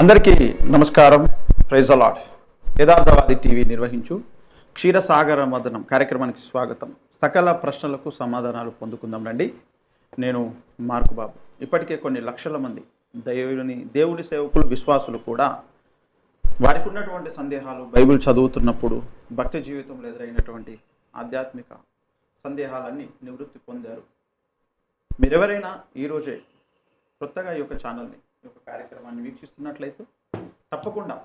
అందరికీ నమస్కారం. ప్రైజ్ అలాడ్ యథార్థవాది టీవీ నిర్వహించు క్షీరసాగర మదనం కార్యక్రమానికి స్వాగతం. సకల ప్రశ్నలకు సమాధానాలు పొందుకుందాం రండి. నేను మార్కు బాబు. ఇప్పటికే కొన్ని లక్షల మంది దైవుని దేవుని సేవకులు విశ్వాసులు కూడా వారికి ఉన్నటువంటి సందేహాలు బైబిల్ చదువుతున్నప్పుడు భక్తి జీవితంలో ఎదురైనటువంటి ఆధ్యాత్మిక సందేహాలన్నీ నివృత్తి పొందారు. మీరెవరైనా ఈరోజే కొత్తగా ఈ యొక్క ఛానల్ని యొక్క కార్యక్రమాన్ని వీక్షిస్తున్నట్లయితే తప్పకుండా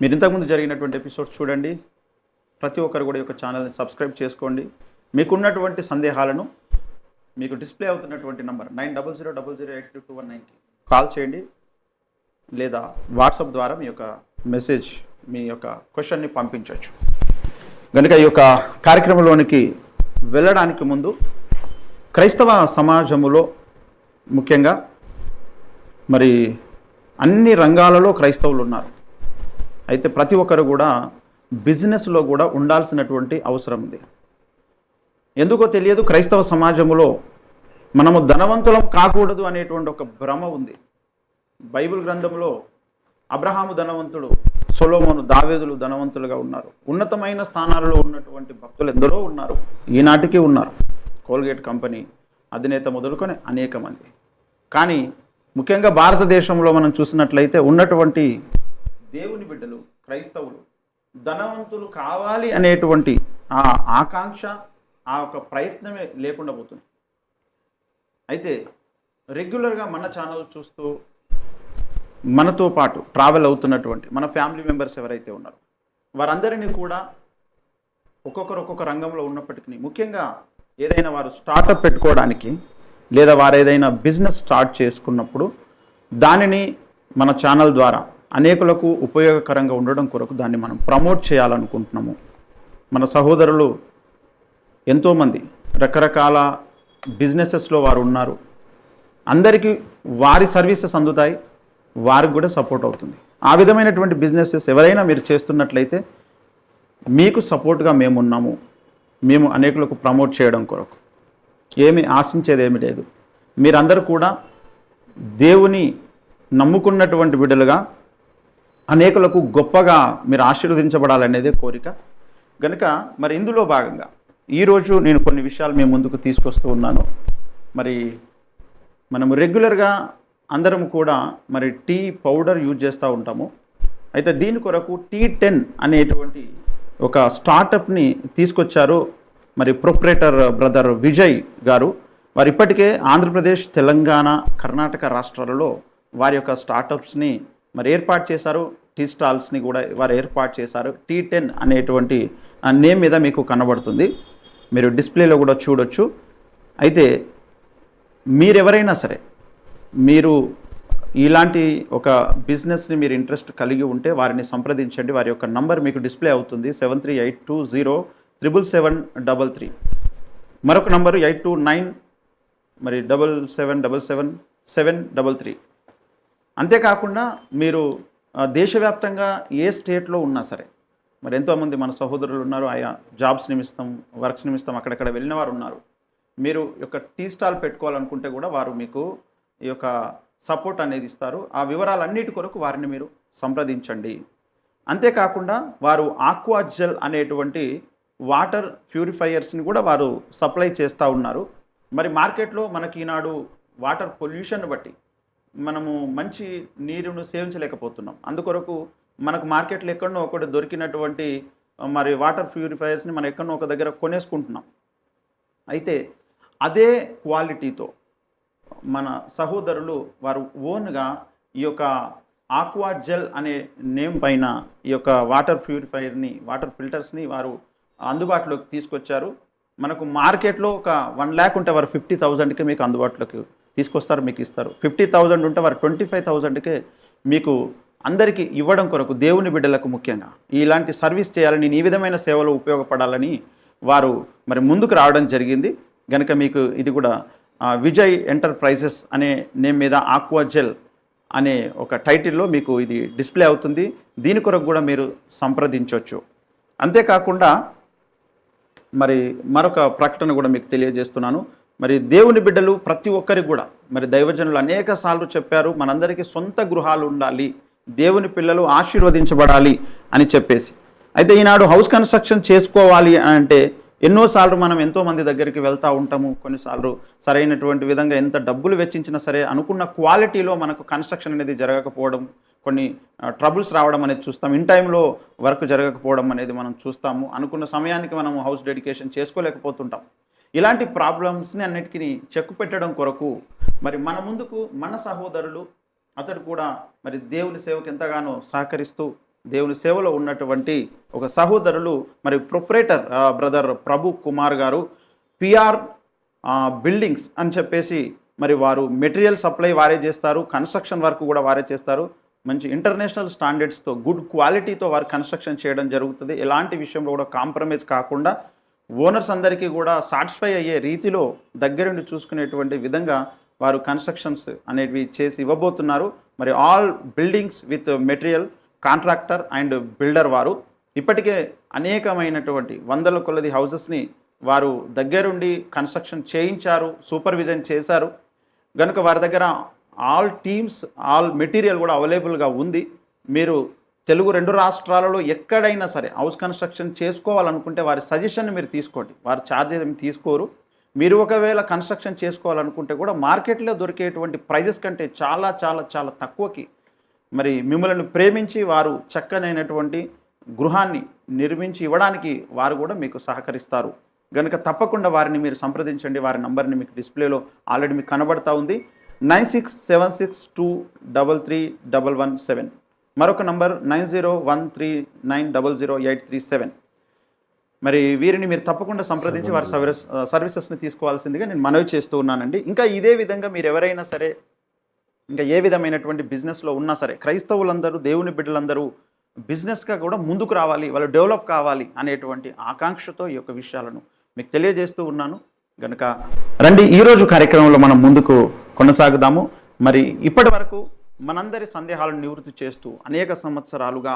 మీరు ఇంతకుముందు జరిగినటువంటి ఎపిసోడ్స్ చూడండి. ప్రతి ఒక్కరు కూడా ఈ యొక్క ఛానల్ని సబ్స్క్రైబ్ చేసుకోండి. మీకున్నటువంటి సందేహాలను మీకు డిస్ప్లే అవుతున్నటువంటి number nine double zero double zero eight two one నైన్కి కాల్ చేయండి. లేదా వాట్సాప్ ద్వారా మీ యొక్క మెసేజ్ మీ యొక్క క్వశ్చన్ని పంపించవచ్చు కనుక ఈ యొక్క కార్యక్రమంలోనికి వెళ్ళడానికి ముందు క్రైస్తవ సమాజములో ముఖ్యంగా మరి అన్ని రంగాలలో క్రైస్తవులు ఉన్నారు. అయితే ప్రతి ఒక్కరు కూడా బిజినెస్లో కూడా ఉండాల్సినటువంటి అవసరం ఉంది. ఎందుకో తెలియదు క్రైస్తవ సమాజంలో మనము ధనవంతులం కాకూడదు అనేటువంటి ఒక భ్రమ ఉంది. బైబిల్ గ్రంథంలో అబ్రహాము ధనవంతుడు సొలోమోను దావేదులు ధనవంతులుగా ఉన్నారు. ఉన్నతమైన స్థానాలలో ఉన్నటువంటి భక్తులు ఎందరో ఉన్నారు. ఈనాటికి ఉన్నారు. కోల్గేట్ కంపెనీ అధినేత మొదలుకొని అనేక మంది. కానీ ముఖ్యంగా భారతదేశంలో మనం చూసినట్లయితే ఉన్నటువంటి దేవుని బిడ్డలు క్రైస్తవులు ధనవంతులు కావాలి అనేటువంటి ఆ ఆకాంక్ష ఆ ఒక ప్రయత్నమే లేకుండా పోతుంది అయితే రెగ్యులర్గా మన ఛానల్ చూస్తూ మనతో పాటు ట్రావెల్ అవుతున్నటువంటి మన ఫ్యామిలీ మెంబర్స్ ఎవరైతే ఉన్నారో వారందరినీ కూడా ఒక్కొక్కరు ఒక్కొక్క రంగంలో ఉన్నప్పటికీ ముఖ్యంగా ఏదైనా వారు స్టార్టప్ పెట్టుకోవడానికి లేదా వారు ఏదైనా బిజినెస్ స్టార్ట్ చేసుకున్నప్పుడు దానిని మన ఛానల్ ద్వారా అనేకులకు ఉపయోగకరంగా ఉండడం కొరకు దాన్ని మనం ప్రమోట్ చేయాలనుకుంటున్నాము. మన సహోదరులు ఎంతోమంది రకరకాల బిజినెసెస్లో వారు ఉన్నారు. అందరికీ వారి సర్వీసెస్ అందుతాయి వారికి కూడా సపోర్ట్ అవుతుంది. ఆ విధమైనటువంటి బిజినెసెస్ ఎవరైనా మీరు చేస్తున్నట్లయితే మీకు సపోర్ట్గా మేము ఉన్నాము. మేము అనేకులకు ప్రమోట్ చేయడం కొరకు. ఏమి ఆశించేది ఏమి లేదు. మీరందరూ కూడా దేవుని నమ్ముకున్నటువంటి బిడ్డలుగా అనేకులకు గొప్పగా మీరు ఆశీర్వదించబడాలనేదే కోరిక. గనుక మరి ఇందులో భాగంగా ఈరోజు నేను కొన్ని విషయాలు మేము ముందుకు తీసుకొస్తూ ఉన్నాను. మరి మనము రెగ్యులర్గా అందరం కూడా మరి టీ పౌడర్ యూజ్ చేస్తూ ఉంటాము. అయితే దీని కొరకు టీ టెన్ అనేటువంటి ఒక స్టార్టప్ని తీసుకొచ్చారు మరి ప్రొపరేటర్ బ్రదర్ విజయ్ గారు వారు ఇప్పటికే ఆంధ్రప్రదేశ్ తెలంగాణ కర్ణాటక రాష్ట్రాలలో వారి యొక్క స్టార్టప్స్ని మరి ఏర్పాటు చేశారు. టీ స్టాల్స్ని కూడా వారు ఏర్పాటు చేశారు. టీ టెన్ అనేటువంటి నేమ్ మీద మీకు కనబడుతుంది. మీరు డిస్ప్లేలో కూడా చూడొచ్చు. అయితే మీరెవరైనా సరే మీరు ఇలాంటి ఒక బిజినెస్ని మీరు ఇంట్రెస్ట్ కలిగి ఉంటే వారిని సంప్రదించండి. వారి యొక్క నంబర్ మీకు డిస్ప్లే అవుతుంది. Seven three eight two zero triple seven double three మరొక నంబరు ఎయిట్ టూ నైన్ మరి double seven double seven seven double three అంతేకాకుండా మీరు దేశవ్యాప్తంగా ఏ స్టేట్లో ఉన్నా సరే మరి ఎంతోమంది మన సహోదరులు ఉన్నారు ఆయా జాబ్స్ నిమిత్తం వర్క్స్ నిమిత్తం అక్కడక్కడ వెళ్ళిన వారు ఉన్నారు. మీరు యొక్క టీ స్టాల్ పెట్టుకోవాలనుకుంటే కూడా వారు మీకు ఈ యొక్క సపోర్ట్ అనేది ఇస్తారు. ఆ వివరాలన్నిటి కొరకు వారిని మీరు సంప్రదించండి. అంతేకాకుండా వారు ఆక్వా జెల్ అనేటువంటి వాటర్ ప్యూరిఫైయర్స్ని కూడా వారు సప్లై చేస్తూ ఉన్నారు. మరి మార్కెట్లో మనకి ఈనాడు వాటర్ పొల్యూషన్ బట్టి మనము మంచి నీరును సేవించలేకపోతున్నాం. అందుకొరకు మనకు మార్కెట్లో ఎక్కడనో ఒకటి దొరికినటువంటి మరి వాటర్ ప్యూరిఫయర్స్ని మనం ఎక్కడో ఒక దగ్గర కొనేసుకుంటున్నాం. అయితే అదే క్వాలిటీతో మన సహోదరులు వారు ఓన్గా ఈ యొక్క ఆక్వా జెల్ అనే నేమ్ పైన ఈ యొక్క వాటర్ ప్యూరిఫైయర్ని వాటర్ ఫిల్టర్స్ని వారు అందుబాటులోకి తీసుకొచ్చారు. మనకు మార్కెట్లో ఒక వన్ ల్యాక్ ఉంటే వారు ఫిఫ్టీ థౌజండ్కి మీకు అందుబాటులోకి తీసుకొస్తారు మీకు ఇస్తారు. ఫిఫ్టీ థౌజండ్ ఉంటే వారు ట్వంటీ ఫైవ్ థౌజండ్కే మీకు అందరికీ ఇవ్వడం కొరకు దేవుని బిడ్డలకు ముఖ్యంగా ఇలాంటి సర్వీస్ చేయాలని నేను ఈ విధమైన సేవలు ఉపయోగపడాలని వారు మరి ముందుకు రావడం జరిగింది. కనుక మీకు ఇది కూడా విజయ్ ఎంటర్ప్రైజెస్ అనే నేమ్ మీద ఆక్వా జెల్ అనే ఒక టైటిల్లో మీకు ఇది డిస్ప్లే అవుతుంది. దీని కొరకు కూడా మీరు సంప్రదించవచ్చు అంతేకాకుండా మరి మరొక ప్రకటన కూడా మీకు తెలియజేస్తున్నాను. మరి దేవుని బిడ్డలు ప్రతి ఒక్కరికి కూడా మరి దైవజనులు అనేక సార్లు చెప్పారు మనందరికీ సొంత గృహాలు ఉండాలి దేవుని పిల్లలు ఆశీర్వదించబడాలి అని చెప్పేసి. అయితే ఈనాడు హౌస్ కన్స్ట్రక్షన్ చేసుకోవాలి అని అంటే ఎన్నోసార్లు మనం ఎంతో మంది దగ్గరికి వెళ్తూ ఉంటాము. కొన్నిసార్లు సరైనటువంటి విధంగా ఎంత డబ్బులు వెచ్చించినా సరే అనుకున్న క్వాలిటీలో మనకు కన్స్ట్రక్షన్ అనేది జరగకపోవడం కొన్ని ట్రబుల్స్ రావడం అనేది చూస్తాం. ఇన్ టైంలో వర్క్ జరగకపోవడం అనేది మనం చూస్తాము. అనుకున్న సమయానికి మనం హౌస్ డెడికేషన్ చేసుకోలేకపోతుంటాం. ఇలాంటి ప్రాబ్లమ్స్ని అన్నిటికీ చెక్కు పెట్టడం కొరకు మరి మన ముందుకు మన సహోదరులు అతడు కూడా మరి దేవుని సేవకు ఎంతగానో సహకరిస్తూ దేవుని సేవలో ఉన్నటువంటి ఒక సహోదరులు మరి ప్రొపరేటర్ బ్రదర్ ప్రభు కుమార్ గారు పిఆర్ బిల్డింగ్స్ అని చెప్పేసి మరి వారు మెటీరియల్ సప్లై వారే చేస్తారు. కన్స్ట్రక్షన్ వర్క్ కూడా వారే చేస్తారు. మంచి ఇంటర్నేషనల్ స్టాండర్డ్స్తో గుడ్ క్వాలిటీతో వారు కన్స్ట్రక్షన్ చేయడం జరుగుతుంది. ఎలాంటి విషయంలో కూడా కాంప్రమైజ్ కాకుండా ఓనర్స్ అందరికీ కూడా సాటిస్ఫై అయ్యే రీతిలో దగ్గరుండి చూసుకునేటువంటి విధంగా వారు కన్స్ట్రక్షన్స్ అనేవి చేసి ఇవ్వబోతున్నారు. మరి all buildings with material contractor and builder వారు. ఇప్పటికే అనేకమైనటువంటి వందల కొలది హౌసెస్ని వారు దగ్గరుండి కన్స్ట్రక్షన్ చేయించారు సూపర్విజన్ చేశారు. కనుక వారి దగ్గర ఆల్ టీమ్స్ ఆల్ మెటీరియల్ కూడా అవైలబుల్గా ఉంది. మీరు తెలుగు రెండు రాష్ట్రాలలో ఎక్కడైనా సరే హౌస్ కన్స్ట్రక్షన్ చేసుకోవాలనుకుంటే వారి సజెషన్ మీరు తీసుకోండి. వారి ఛార్జెస్ ఏమి తీసుకోరు. మీరు ఒకవేళ కన్స్ట్రక్షన్ చేసుకోవాలనుకుంటే కూడా మార్కెట్లో దొరికేటువంటి ప్రైజెస్ కంటే చాలా చాలా చాలా తక్కువకి మరి మిమ్మల్ని ప్రేమించి వారు చక్కనైనటువంటి గృహాన్ని నిర్మించి ఇవ్వడానికి వారు కూడా మీకు సహకరిస్తారు. కనుక తప్పకుండా వారిని మీరు సంప్రదించండి. వారి నంబర్ని మీకు డిస్ప్లేలో ఆల్రెడీ మీకు కనబడతా ఉంది. Nine six seven six two double three double one seven. మరొక number nine zero one three nine double zero eight three seven. మరి వీరిని మీరు తప్పకుండా సంప్రదించి వారి సర్వీస్ సర్వీసెస్ని తీసుకోవాల్సిందిగా నేను మనవి చేస్తూ ఉన్నానండి. ఇంకా ఇదే విధంగా మీరు ఎవరైనా సరే ఇంకా ఏ విధమైనటువంటి బిజినెస్లో ఉన్నా సరే క్రైస్తవులందరూ దేవుని బిడ్డలందరూ బిజినెస్గా కూడా ముందుకు రావాలి వాళ్ళు డెవలప్ కావాలి అనేటువంటి ఆకాంక్షతో ఈ యొక్క విషయాలను మీకు తెలియజేస్తూ ఉన్నాను. గనుక రండి ఈరోజు కార్యక్రమంలో మనం ముందుకు కొనసాగుదాము. మరి ఇప్పటి వరకు మనందరి సందేహాలను నివృత్తి చేస్తూ అనేక సంవత్సరాలుగా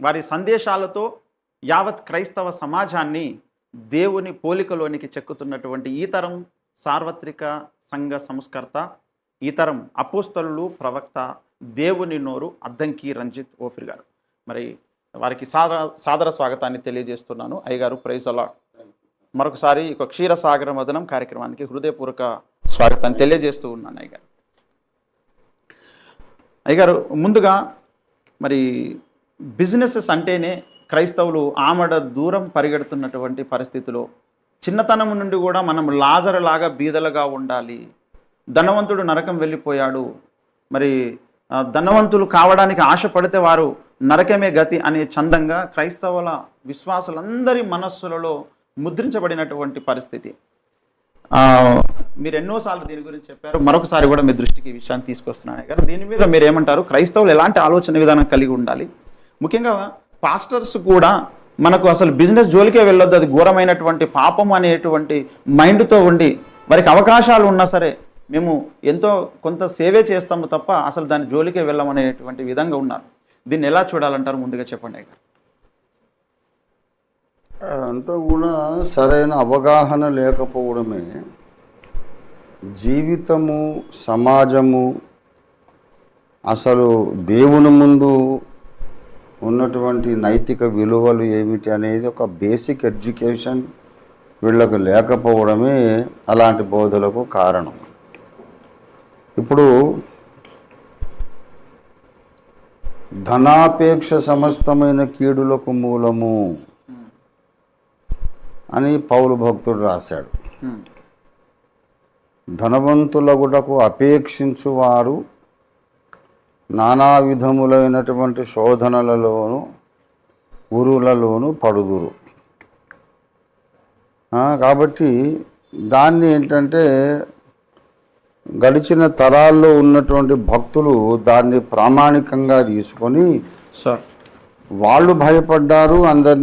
వారి సందేశాలతో యావత్ క్రైస్తవ సమాజాన్ని దేవుని పోలికలోనికి చెక్కుతున్నటువంటి ఈ తరం సార్వత్రిక సంఘ సంస్కర్త ఈ తరం అపోస్తలు ప్రవక్త దేవుని నోరు అద్దంకి రంజిత్ ఓఫిర్ గారు. మరి వారికి సాదర సాదర స్వాగతాన్ని తెలియజేస్తున్నాను. అయ్యగారు ప్రైజ్ అలా మరొకసారి ఒక యొక్క క్షీరసాగర మదనం కార్యక్రమానికి హృదయపూర్వక స్వాగతాన్ని తెలియజేస్తూ ఉన్నాను అయ్యగారు. అయ్యగారు ముందుగా మరి బిజినెసెస్ అంటేనే క్రైస్తవులు ఆమడ దూరం పరిగెడుతున్నటువంటి పరిస్థితిలో చిన్నతనం నుండి కూడా మనం లాజరలాగా బీదలుగా ఉండాలి. ధనవంతుడు నరకం వెళ్ళిపోయాడు. మరి ధనవంతులు కావడానికి ఆశపడితే వారు నరకమే గతి అనే చందంగా క్రైస్తవుల విశ్వాసులందరి మనస్సులలో ముద్రించబడినటువంటి పరిస్థితి. మీరు ఎన్నోసార్లు దీని గురించి చెప్పారు మరొకసారి కూడా మీ దృష్టికి ఈ విషయాన్ని తీసుకొస్తున్నాను. గారు దీని మీద మీరు ఏమంటారు? క్రైస్తవులు ఎలాంటి ఆలోచన విధానం కలిగి ఉండాలి? ముఖ్యంగా పాస్టర్స్ కూడా మనకు అసలు బిజినెస్ జోలికే వెళ్ళొద్దు అది ఘోరమైనటువంటి పాపం అనేటువంటి మైండ్తో ఉండి వారికి అవకాశాలు ఉన్నా సరే మేము ఎంతో కొంత సేవే చేస్తాము తప్ప అసలు దాని జోలికే వెళ్ళమనేటువంటి విధంగా ఉన్నారు. దీన్ని ఎలా చూడాలంటారు? ముందుగా చెప్పండి గారు అదంతా కూడా సరైన అవగాహన లేకపోవడమే. జీవితము సమాజము అసలు దేవుని ముందు ఉన్నటువంటి నైతిక విలువలు ఏమిటి అనేది ఒక బేసిక్ ఎడ్యుకేషన్ వీళ్ళకు లేకపోవడమే అలాంటి బోధలకు కారణం. ఇప్పుడు ధనాపేక్ష సమస్తమైన కీడులకు మూలము అని పౌలు భక్తుడు రాశాడు. ధనవంతులగుటకు అపేక్షించువారు నానా విధములైనటువంటి శోధనలలోను ఉరులలోను పడుదురు. కాబట్టి దాన్ని ఏంటంటే గడిచిన తరాల్లో ఉన్నటువంటి భక్తులు దాన్ని ప్రామాణికంగా తీసుకొని సార్. వాళ్ళు భయపడ్డారు అందరినీ